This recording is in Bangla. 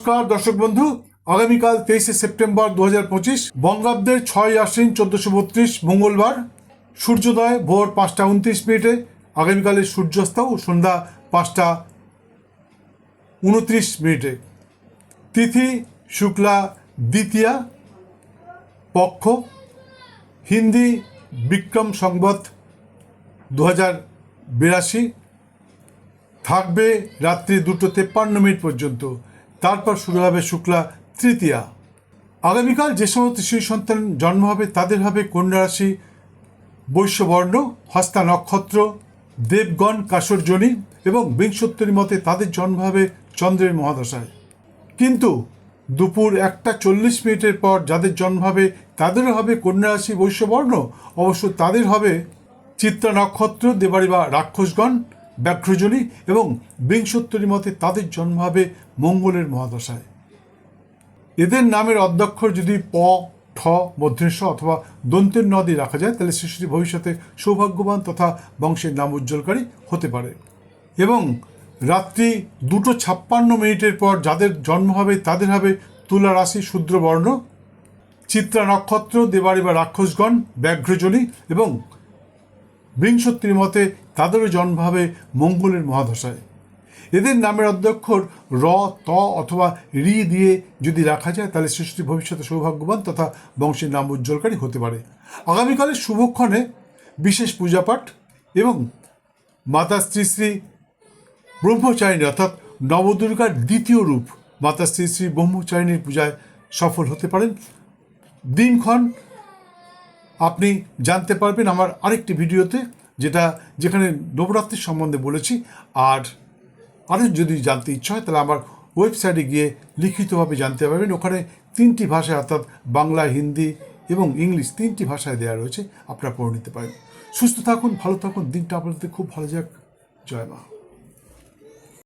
নমস্কার, দর্শক বন্ধু। আগামীকাল তেইশে সেপ্টেম্বর দু হাজার পঁচিশ, বঙ্গাব্দের ছয় আশ্বিন চোদ্দশো বত্রিশ, মঙ্গলবার। সূর্যোদয়, ভোর পাঁচটা উনত্রিশ মিনিটে। আগামীকালের সূর্যাস্ত সন্ধ্যা পাঁচটা উনত্রিশ মিনিটে। তিথি, শুক্লা, দ্বিতীয়া, পক্ষ, হিন্দি, বিক্রম সংবত দু হাজার বিরাশি। থাকবে রাত্রি দুটো তেপ্পান্ন মিনিট পর্যন্ত। তারপর শুরু হবে শুক্লা তৃতীয়া। আগামীকাল যে সমস্ত শিশু সন্তান জন্ম হবে, তাদের হবে কন্যা রাশি, বৈশ্যবর্ণ, হস্তা নক্ষত্র, দেবগণ কাসরজনী এবং বিংশোত্তরী মতে তাদের জন্ম হবে চন্দ্রের মহাদশায়। কিন্তু দুপুর একটা চল্লিশ মিনিটের পর যাদের জন্ম হবে, তাদেরও হবে কন্যা রাশি, বৈশ্যবর্ণ। অবশ্য তাদের হবে চিত্রা নক্ষত্র দেবাড়ি বা রাক্ষসগণ ব্যাঘ্রজনী এবং বিংশোত্তরী মতে তাদের জন্ম হবে মঙ্গলের মহাদশায়। এদের নামের অধ্যক্ষর যদি প, ঠ, মধ্যেশ অথবা দন্তের নদী রাখা যায়, তাহলে শিশুটি ভবিষ্যতে সৌভাগ্যবান তথা বংশের নাম উজ্জ্বলকারী হতে পারে। এবং রাত্রি দুটো ছাপ্পান্ন মিনিটের পর যাদের জন্ম হবে, তাদের হবে তুলা রাশি শূদ্রবর্ণ, চিত্রা নক্ষত্র দেবাড়ি বা রাক্ষসগণ, ব্যাঘ্রজনী এবং বিংশত্রীর মতে তাদেরও জন্ম হবে মঙ্গলের মহাদশায়। এদের নামের অধ্যক্ষর র, ত অথবা রি দিয়ে যদি রাখা যায়, তাহলে শিশুটি ভবিষ্যতে সৌভাগ্যবান তথা বংশের নাম উজ্জ্বলকারী হতে পারে। আগামীকালের শুভক্ষণে বিশেষ পূজাপাঠ এবং মাতা শ্রী শ্রী ব্রহ্মচারিণী অর্থাৎ নবদুর্গার দ্বিতীয় রূপ মাতা শ্রী শ্রী ব্রহ্মচারিণীর পূজায় সফল হতে পারেন। দিনক্ষণ আপনি জানতে পারবেন আমার আরেকটি ভিডিওতে, যেটা যেখানে নবরাত্রির সম্বন্ধে বলেছি। আর আরও যদি জানতে ইচ্ছা হয়, তাহলে আমার ওয়েবসাইটে গিয়ে লিখিতভাবে জানতে পারবেন। ওখানে তিনটি ভাষায় অর্থাৎ বাংলা, হিন্দি এবং ইংলিশ তিনটি ভাষায় দেওয়া রয়েছে। আপনারা পড়ে নিতে পারেন। সুস্থ থাকুন, ভালো থাকুন, দিনটা আপনাদের খুব ভালো যাক। জয় মা।